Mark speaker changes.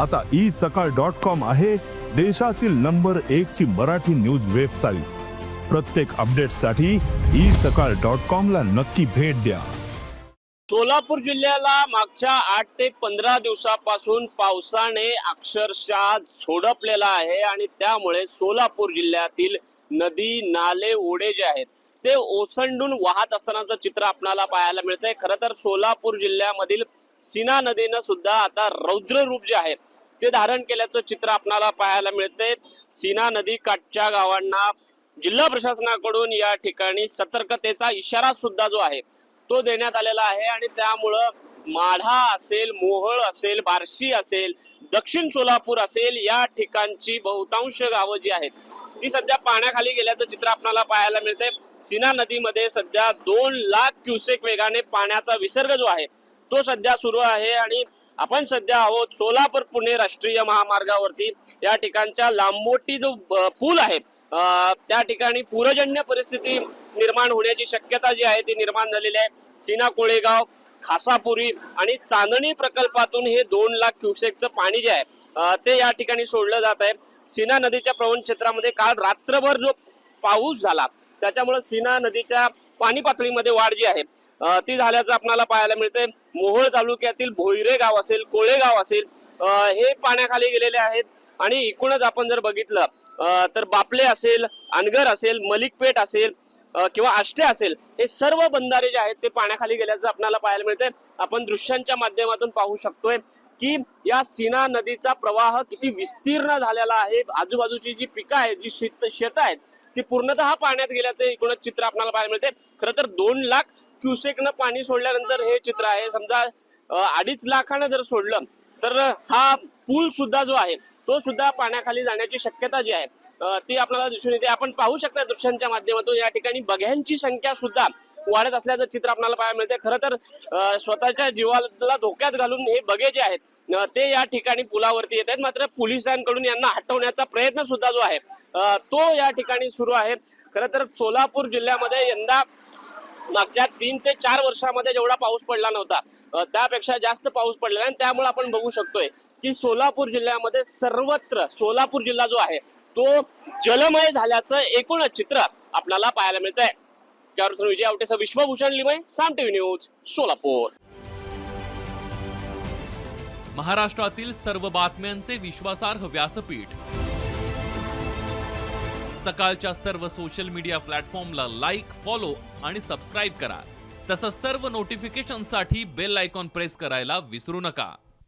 Speaker 1: आता ई सकाळ dot com आहे देशातील नंबर एक ची मराठी न्यूज वेबसाईट. प्रत्येक अपडेटसाठी ई सकाळ डॉट कॉम ला नक्की भेट द्या.
Speaker 2: सोलापूर जिल्ह्याला मागच्या आठ ते पंधरा दिवसापासून पावसाने अक्षरशः झोडपलेला आहे आणि त्यामुळे सोलापूर जिल्ह्यातील नदी नाले ओढे जे आहेत ते ओसंडून वाहत असतानाचं चित्र आपणाला पाहायला मिळतंय. खरं तर सोलापूर जिल्ह्यामधील सीना नदीनं सुद्धा आता रौद्र रूप जे आहे ते धारण केल्याचं चित्र आपल्याला पाहायला मिळते सीना नदी काठच्या गावांना जिल्हा प्रशासनाकडून या ठिकाणी सतर्कतेचा इशारा सुद्धा जो आहे तो देण्यात आलेला आहे. आणि त्यामुळं माढा असेल मोहळ असेल बार्शी असेल दक्षिण सोलापूर असेल या ठिकाणची बहुतांश गावं जी आहेत ती सध्या पाण्याखाली गेल्याचं चित्र आपल्याला पाहायला मिळते सीना नदीमध्ये सध्या दोन लाख क्युसेक वेगाने पाण्याचा विसर्ग जो आहे तो सध्या सुरू आहे. आणि आपण सध्या आहोत सोलापूर पुणे राष्ट्रीय महामार्गावरती. या ठिकाणच्या लांबोटी जो पूल आहे त्या ठिकाणी पूरजन्य परिस्थिती निर्माण होण्याची शक्यता जी आहे ती निर्माण झालेली आहे. सीना कोळेगाव खासापुरी आणि चांदणी प्रकल्पातून हे दोन लाख क्युसेकचं पाणी जे आहे ते या ठिकाणी सोडलं जात आहे. सीना नदीच्या प्रवण क्षेत्रामध्ये काल रात्रभर जो पाऊस झाला त्याच्यामुळे सीना नदीच्या पाणी पातळीमध्ये वाढ जी आहे ती झाल्याचं आपल्याला पाहायला मिळतंय. मोहोळ तालुक्यातील भोईरे गाव असेल कोळेगाव असेल हे पाण्याखाली गेलेले आहेत. आणि एकूणच आपण जर बघितलं तर बापले असेल अनगर असेल मलिकपेठ असेल किंवा आष्टे असेल हे सर्व बंधारे जे आहेत ते पाण्याखाली गेल्याचं आपल्याला पाहायला मिळतंय. आपण दृश्यांच्या माध्यमातून पाहू शकतोय की या सीना नदीचा प्रवाह किती विस्तीर्ण झालेला आहे. आजूबाजूची जी पिकं आहेत जी शेत शेतं आहेत ती पूर्णतः पाण्यात गेल्याचं एकूणच चित्र आपल्याला पाहायला मिळते खरं तर दोन लाख क्युसेकनं पाणी सोडल्यानंतर हे चित्र आहे. समजा अडीच लाखानं जर सोडलं तर हा पूल सुद्धा जो आहे तो सुद्धा पाण्याखाली जाण्याची शक्यता जी आहे ती आपल्याला दिसून येते. आपण पाहू शकता दृश्यांच्या माध्यमातून या ठिकाणी बघ्यांची संख्या सुद्धा वाढत असल्याचं चित्र आपल्याला पाहायला मिळते खरं तर स्वतःच्या जीवाला धोक्यात घालून हे बगे जे आहेत ते या ठिकाणी पुलावरती येत आहेत. मात्र पोलिसांकडून यांना हटवण्याचा प्रयत्न सुद्धा जो आहे तो या ठिकाणी सुरू आहे. खरं तर सोलापूर जिल्ह्यामध्ये यंदा मागच्या तीन ते चार वर्षामध्ये जेवढा पाऊस पडला नव्हता त्यापेक्षा जास्त पाऊस पडलेला आहे. आणि त्यामुळे आपण बघू शकतोय की सोलापूर जिल्ह्यामध्ये सर्वत्र सोलापूर जिल्हा जो आहे तो जलमय झाल्याचं एकूणच चित्र आपल्याला पाहायला मिळत आहे त्यावर विजय आवटेचा विश्वभूषण लिमय साम टीव्ही न्यूज सोलापूर.
Speaker 3: महाराष्ट्रातील सर्व बातम्यांचे विश्वासार्ह व्यासपीठ. सकाळच्या सर्व सोशल मीडिया प्लॅटफॉर्मला लाईक फॉलो आणि सबस्क्राईब करा. तसंच सर्व नोटिफिकेशनसाठी बेल आयकॉन प्रेस करायला विसरू नका.